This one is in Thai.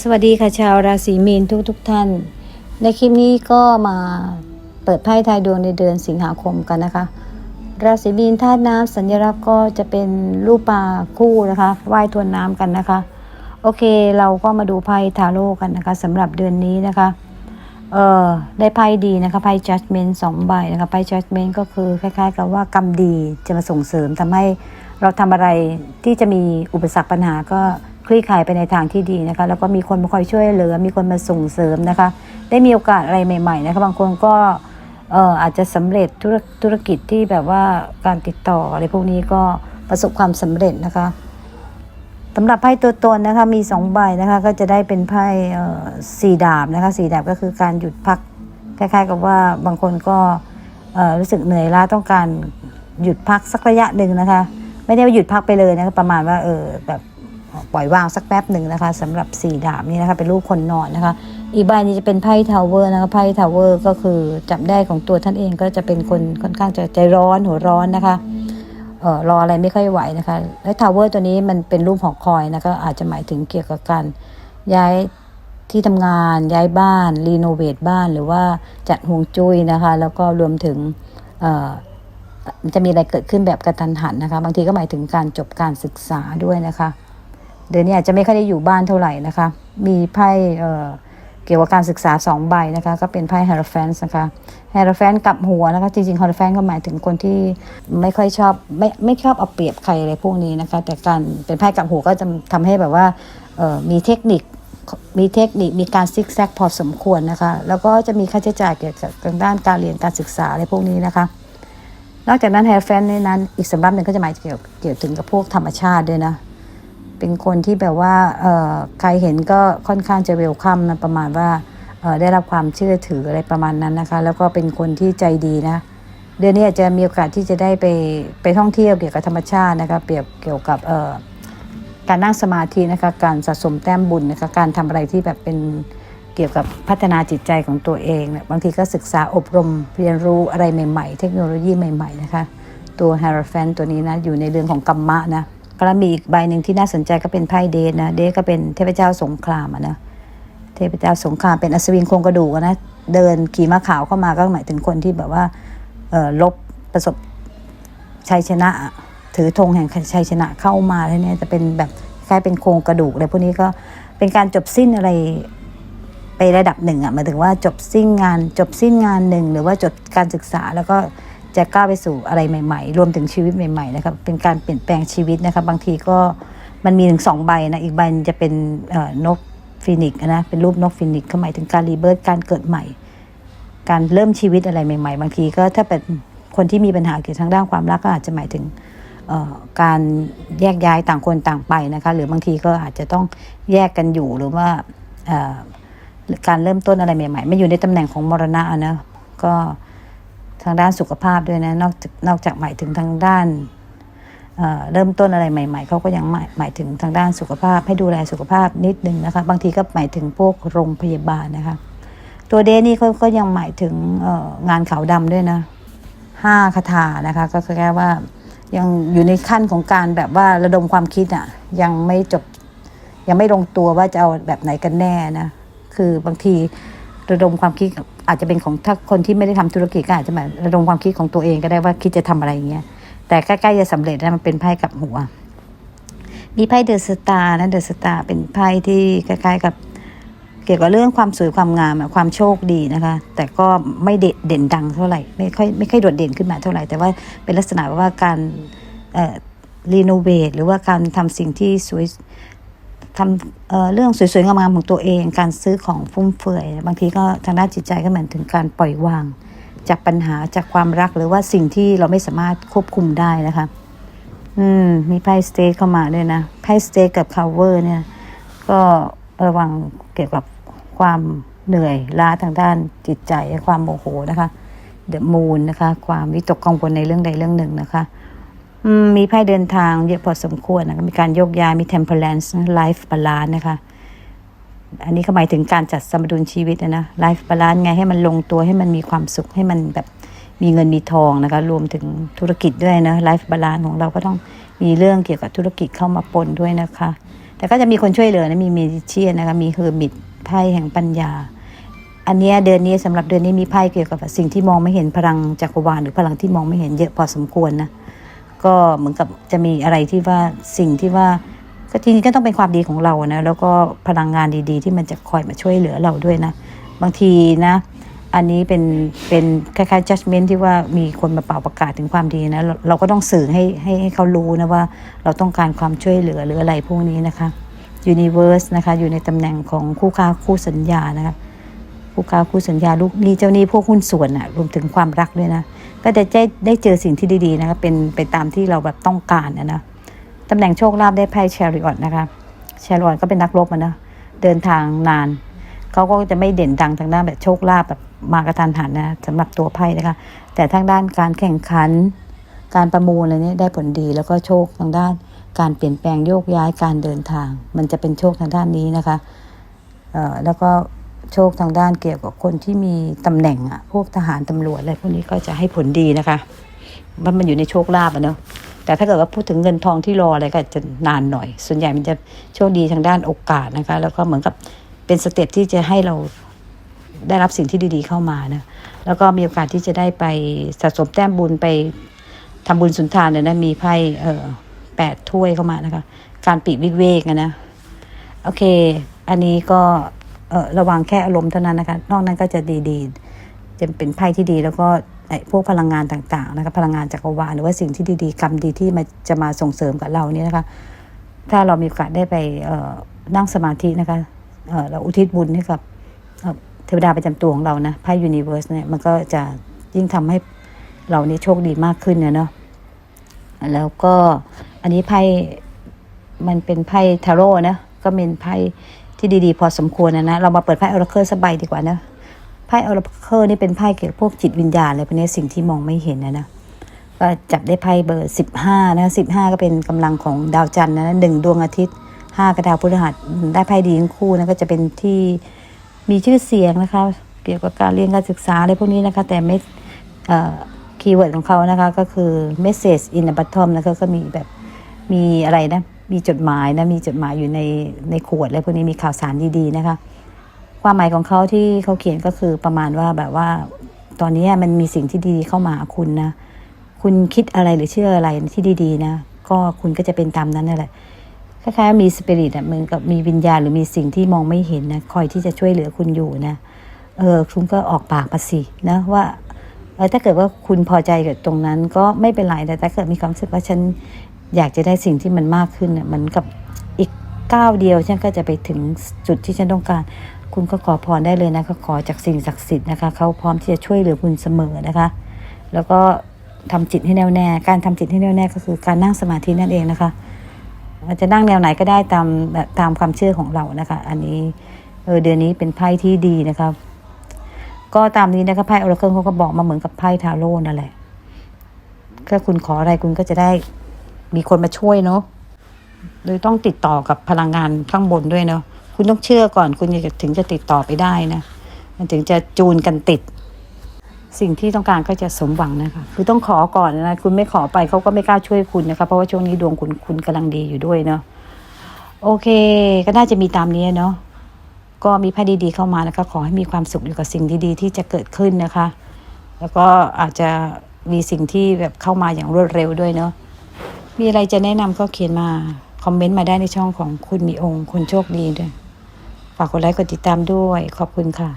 สวัสดีค่ะชาวราศีมีนทุกทุกๆท่าน ในคลิปนี้ก็มาเปิดไพ่ทายดวงในเดือนสิงหาคมกันนะคะ ราศีมีนธาตุน้ำสัญลักษณ์ก็จะเป็นรูปปลาคู่นะคะว่ายทวนน้ำกันนะคะ โอเคเราก็มาดูไพ่ทาโร่กันนะคะสำหรับเดือนนี้นะคะเออได้ไพ่ดีนะคะไพ่ judgment สองใบนะคะไพ่ judgment ก็คือคล้ายๆ กับว่ากรรมดีจะมาส่งเสริมทำให้เราทำอะไรที่จะมีอุปสรรคปัญหาก็ คลี่คลายไปในทางที่ดีนะคะ แล้วก็มีคนมาคอยช่วยเหลือ มีคนมาส่งเสริมนะคะ ได้มีโอกาสอะไรใหม่ ๆ นะคะ บางคนก็เอ่ออาจจะสำเร็จธุรธุรกิจที่แบบว่าการติดต่ออะไรพวกนี้ก็ประสบความสำเร็จนะคะสำหรับไพ่ตัวตนนะคะมีสองใบนะคะก็จะได้เป็นไพ่สี่ดาบนะคะสี่ดาบก็คือการหยุดพักคล้ายๆกับว่าบางคนก็รู้สึกเหนื่อยล้าต้องการหยุดพักสักระยะหนึ่งนะคะ ไม่ได้ว่าหยุดพักไปเลยนะคะประมาณว่าเออแบบ ปล่อยวางสักแป๊บหนึ่งนะคะสำหรับสีดาบนี่นะคะเป็นรูปคนนอนนะคะ อีกใบนี้จะเป็นไพ่ทาวเวอร์นะคะไพ่ทาวเวอร์ก็คือจับได้ของตัวท่านเองก็จะเป็นคนค่อนข้างจะใจร้อนหัวร้อนนะคะเออรออะไรไม่ค่อยไหวนะคะ และทาวเวอร์ตัวนี้มันเป็นรูปหอคอยนะคะอาจจะหมายถึงเกี่ยวกับการย้ายที่ทำงานย้ายบ้านรีโนเวทบ้านหรือว่าจัดห่วงจุ้ยนะคะ แล้วก็รวมถึงเออมันจะมีอะไรเกิดขึ้นแบบกระทันหันนะคะ บางทีก็หมายถึงการจบการศึกษาด้วยนะคะ เดือนนี้อาจจะไม่ค่อยได้อยู่บ้านเท่าไหร่นะคะ มีไพ่เเกี่ยวกับการศึกษาสองใบนะคะ ก็เป็นไพ่ h ฮ e ร p h a n t นะคะ h ฮ e ร p h a n t กับหัวนะคะ จริงๆ h ฮ e ร p h a n t ก็หมายถึงคนที่ไม่ค่อยชอบไม่ไม่ชอบเอาเปรียบใครอะไรพวกนี้นะคะ แต่การเป็นไพ่กับหัวก็จะทำให้แบบว่ามีเทคนิคมีเทคนิคมีการซิกแซกพอสมควรนะคะ แล้วก็จะมีค่าใช้จ่ายเกี่ยวกับทางด้านการเรียนการศึกษาอะไรพวกนี้นะคะ นอกจากนั้น h ฮร p h a n t ในนั้นอีกสำรับหนึ่งก็จะหมายเกี่ยวเกี่ยวถึงกับพวกธรรมชาติด้วยนะ เป็นคนที่แบบว่าใครเห็นก็ค่อนข้างจะเวลคัมนะประมาณว่าได้รับความเชื่อถืออะไรประมาณนั้นนะคะ แล้วก็เป็นคนที่ใจดีนะ เดือนนี้อาจจะมีโอกาสที่จะได้ไปไปท่องเที่ยวเกี่ยวกับธรรมชาตินะคะเปรียบเกี่ยวกับการนั่งสมาธินะคะการสะสมแต้มบุญนะคะการทำอะไรที่แบบเป็นเกี่ยวกับพัฒนาจิตใจของตัวเองบางทีก็ศึกษาอบรมเรียนรู้อะไรใหม่ ๆ เทคโนโลยีใหม่ ๆ นะคะ ตัว h ฮ r ร p h a n ตัวนี้นะอยู่ในเรื่องของกัมมะนะ แล้วมีอีกใบหนึ่งที่น่าสนใจก็เป็นไพ่เดทนะ เดทก็เป็นเทพเจ้าสงครามอะนะ เทพเจ้าสงครามเป็นอัศวินโครงกระดูกนะ เดินขี่ม้าขาวเข้ามาก็หมายถึงคนที่แบบว่าเออลบประสบชัยชนะ ถือธงแห่งชัยชนะเข้ามาแล้วเนี่ยจะเป็นแบบคล้ายเป็นโครงกระดูกอะไรพวกนี้ก็เป็นการจบสิ้นอะไรไประดับหนึ่งอะหมายถึงว่าจบสิ้นงานจบสิ้นงานหนึ่งหรือว่าจบการศึกษาแล้วก็ จะก้าวไปสู่อะไรใหม่ ๆ รวมถึงชีวิตใหม่ๆนะครับเป็นการเปลี่ยนแปลงชีวิตนะครับบางทีก็มันมีถึงสองใบนะอีกใบจะเป็นนกฟินิกซ์นะเป็นรูปนกฟินิกซ์ก็หมายถึงการรีเบิร์ตการเกิดใหม่ การเริ่มชีวิตอะไรใหม่ ๆ บางทีก็ถ้าเป็นคนที่มีปัญหาเกี่ยวกับทางด้านความรักก็อาจจะหมายถึงการแยกย้ายต่างคนต่างไปนะคะหรือบางทีก็อาจจะต้องแยกกันอยู่หรือว่าการเริ่มต้นอะไรใหม่ๆไม่อยู่ในตำแหน่งของมรณะนะก็ ทางด้านสุขภาพด้วยนะนอกจากนอกจากหมายถึงทางด้านเเริ่มต้นอะไรใหม่ ๆเขาก็ยังหมายหมายถึงทางด้านสุขภาพ ให้ดูแลสุขภาพนิดนึงนะคะ บางทีก็หมายถึงพวกโรงพยาบาลนะคะ ตัวเดนี่เขาก็ยังหมายถึงงานขาวดำด้วยนะห้าคาถานะคะ ก็คือแค่ว่ายังอยู่ในขั้นของการแบบว่าระดมความคิดอะยังไม่จบยังไม่ลงตัวว่าจะเอาแบบไหนกันแน่นะคือบางที ระดมความคิดอาจจะเป็นของถ้าคนที่ไม่ได้ทำธุรกิจก็อาจจะแบบระดมความคิดของตัวเองก็ได้ว่าคิดจะทำอะไรเงี้ยแต่ใกล้ๆจะสำเร็จนะมันเป็นไพ่กับหัว มีไพ่เดอะสตาร์นะเดอะสตาร์เป็นไพ่ที่คล้ๆกับเกี่ยวกับเรื่องความสวยความงามความโชคดีนะคะ แต่ก็ไม่เด่นเด่นดังเท่าไหร่ไม่ค่อยไม่ค่อยโดดเด่นขึ้นมาเท่าไหร่ แต่ว่าเป็นลักษณะว่าการเอ่อรีโนเวทหรือว่าการทำสิ่งที่สวย ทำเเรื่องสวยๆงามๆของตัวเอง การซื้อของฟุ่มเฟือย บางทีก็ทางด้านจิตใจก็เหมือนถึงการปล่อยวาง จากปัญหาจากความรักหรือว่าสิ่งที่เราไม่สามารถควบคุมได้นะคะ อืม มีไพ่สเตทเข้ามาด้วยนะไพ่สเตทกับคาเวอร์เนี่ย ก็ระวังเกี่ยวกับความเหนื่อยล้าทางด้านจิตใจความโมโหนะคะเดอะมูนนะคะ ความวิตกกังวลในเรื่องใดเรื่องหนึ่งนะคะ มีไพ่เดินทางเยอะพอสมควรนะมีการโยกย้ายมี temperance นะ life balance นะคะ อันนี้ก็หมายถึงการจัดสมดุลชีวิตนะนะ life balance ไงให้มันลงตัวให้มันมีความสุขให้มันแบบมีเงินมีทองนะคะ รวมถึงธุรกิจด้วยนะ life balance ของเราก็ต้องมีเรื่องเกี่ยวกับธุรกิจเข้ามาปนด้วยนะคะ แต่ก็จะมีคนช่วยเหลือนะมีเมจิเชียนะคะ มีเฮอร์มิตไพ่แห่งปัญญา อันนี้เดือนนี้สำหรับเดือนนี้มีไพ่เกี่ยวกับสิ่งที่มองไม่เห็นพลังจักรวาลหรือพลังที่มองไม่เห็นเยอะพอสมควรนะ ก็เหมือนกับจะมีอะไรที่ว่าสิ่งที่ว่าก็ทีนี้ก็ต้องเป็นความดีของเรานะแล้วก็พลังงานดีๆ ที่มันจะคอยมาช่วยเหลือเราด้วยนะ บางทีนะ อันนี้เป็นเป็นคล้ายๆ judgment ที่ว่ามีคนมาเป่าประกาศถึงความดีนะ เราก็ต้องสื่อให้ให้ให้เขารู้นะว่าเราต้องการความช่วยเหลือหรืออะไรพวกนี้นะคะ universe นะคะอยู่ในตำแหน่งของคู่ค้าคู่สัญญานะคะ ผู้ค้าคู่สัญญาลูกหนี้เจ้าหนี้พวกหุ้นส่วนอะรวมถึงความรักด้วยนะ ก็จะได้ได้เจอสิ่งที่ดีๆนะคะเป็นไปตามที่เราแบบต้องการนะนะตำแหน่งโชคลาภได้ไพ่แชริออตนะคะแชริออตก็เป็นนักรบอะนะเดินทางนานเขาก็จะไม่เด่นดังทางด้านแบบโชคลาภแบบมากระทันหันนะสำหรับตัวไพ่นะคะ แต่ทางด้านการแข่งขัน การประมูลอะไรนี้ได้ผลดีแล้วก็โชคทางด้าน การเปลี่ยนแปลงโยกย้ายการเดินทาง มันจะเป็นโชคทางด้านนี้นะคะเอ่อแล้วก็ โชคทางด้านเกี่ยวกับคนที่มีตำแหน่งอะพวกทหารตำรวจอะไรพวกนี้ก็จะให้ผลดีนะคะว่ามันอยู่ในโชคลาภอะเนาะแต่ถ้าเกิดว่าพูดถึงเงินทองที่รออะไรก็จะนานหน่อย ส่วนใหญ่มันจะโชคดีทางด้านโอกาสนะคะ แล้วก็เหมือนกับเป็นสเต็ปที่จะให้เราได้รับสิ่งที่ดีๆเข้ามานะแล้วก็มีโอกาสที่จะได้ไปสะสมแต้มบุญไปทำบุญสุนทานเนี่ยนะมีไพ่เอ่อแปดถ้วยเข้ามานะคะ การปีกวิเวกนะโอเค อันนี้ก็ เออระวังแค่อารมณ์เท่านั้นนะคะ นอกนั้นก็จะดีๆ จะเป็นไพ่ที่ดีแล้วก็ไอ้พวกพลังงานต่างๆนะคะพลังงานจักรวาลหรือว่าสิ่งที่ดีๆกรรมดีที่มาจะมาส่งเสริมกับเราเนี่ยนะคะ ถ้าเรามีโอกาสได้ไปเอ่อนั่งสมาธินะคะเออเราอุทิศบุญให้กับเทวดาประจำตัวของเรานะไพ่ยูนิเวอร์สเนี่ยมันก็จะยิ่งทำให้เรานี่โชคดีมากขึ้นเนี่ยเนาะแล้วก็อันนี้ไพ่มันเป็นไพ่ทาโร่นะก็เป็นไพ่ ที่ดีๆ พอสมควรนะนะ เรามาเปิดไพ่ออร์เคิลสักใบดีกว่านะไพ่ออร์เคิลนี่เป็นไพ่เกี่ยวกับพวกจิตวิญญาณอะไรพวกนี้สิ่งที่มองไม่เห็นนะนะก็จับได้ไพ่เบอร์สิบห้านะสิบห้าก็เป็นกำลังของดาวจันทร์นะหนึ่งดวงอาทิตย์ห้าก็ดาวพฤหัสได้ไพ่ดีทั้งคู่นะก็จะเป็นที่มีชื่อเสียงนะคะ เกี่ยวกับการเรียนการศึกษาอะไรพวกนี้นะคะ แต่ไม่คีย์เวิร์ดของเขานะคะ ก็คือ message in the bottom นะคะก็มีแบบมีอะไรนะ มีจดหมายนะมีจดหมายอยู่ในในขวดอะไรพวกนี้มีข่าวสารดีๆนะคะความหมายของเขาที่เขาเขียนก็คือประมาณว่าแบบว่า ตอนนี้มันมีสิ่งที่ดีเข้ามาคุณนะ คุณคิดอะไรหรือเชื่ออะไรที่ดีๆนะก็คุณก็จะเป็นตามนั้นนั่นแหละคล้ายๆมีสปิริตอะเหมือนกับมีวิญญาณหรือมีสิ่งที่มองไม่เห็นนะคอยที่จะช่วยเหลือคุณอยู่นะเออคุณก็ออกปากมาสินะว่าถ้าเกิดว่าคุณพอใจกับตรงนั้นก็ไม่เป็นไรแต่ถ้าเกิดมีความรู้สึกว่าฉัน อยากจะได้สิ่งที่มันมากขึ้นน่ะมันกับอีกก้าวเดียวฉันก็จะไปถึงจุดที่ฉันต้องการ คุณก็ขอพรได้เลยนะคะขอจากสิ่งศักดิ์สิทธิ์นะคะเขาพร้อมที่จะช่วยเหลือคุณเสมอนะคะ แล้วก็ทำจิตให้แน่วแน่การทำจิตให้แน่วแน่ก็คือการนั่งสมาธินั่นเองนะคะอาจจะนั่งแนวไหนก็ได้ตามตามความเชื่อของเรานะคะ อันนี้เออเดือนนี้เป็นไพ่ที่ดีนะคะก็ตามนี้นะคะไพ่ออร์เคิลเขาก็บอกมาเหมือนกับไพ่ทาโร่นั่นแหละถ้าคุณขออะไรคุณก็จะได้ มีคนมาช่วยเนาะโดยต้องติดต่อกับพลังงานข้างบนด้วยเนาะคุณต้องเชื่อก่อนคุณจะถึงจะติดต่อไปได้นะ มันถึงจะจูนกันติด สิ่งที่ต้องการก็จะสมหวังนะคะ คือต้องขอก่อนนะคุณไม่ขอไปเขาก็ไม่กล้าช่วยคุณนะคะ เพราะว่าช่วงนี้ดวงคุณคุณกำลังดีอยู่ด้วยเนาะโอเค ก็น่าจะมีตามนี้เนาะก็มีไพ่ดีๆเข้ามานะคะ ขอให้มีความสุขอยู่กับสิ่งดีๆ ที่จะเกิดขึ้นนะคะ แล้วก็อาจจะมีสิ่งที่แบบเข้ามาอย่างรวดเร็วด้วยเนาะ มีอะไรจะแนะนำก็เขียนมา คอมเมนต์มาได้ในช่องของคุณมีองค์ คุณโชคดีด้วย ฝากกดไลค์กดติดตามด้วย ขอบคุณค่ะ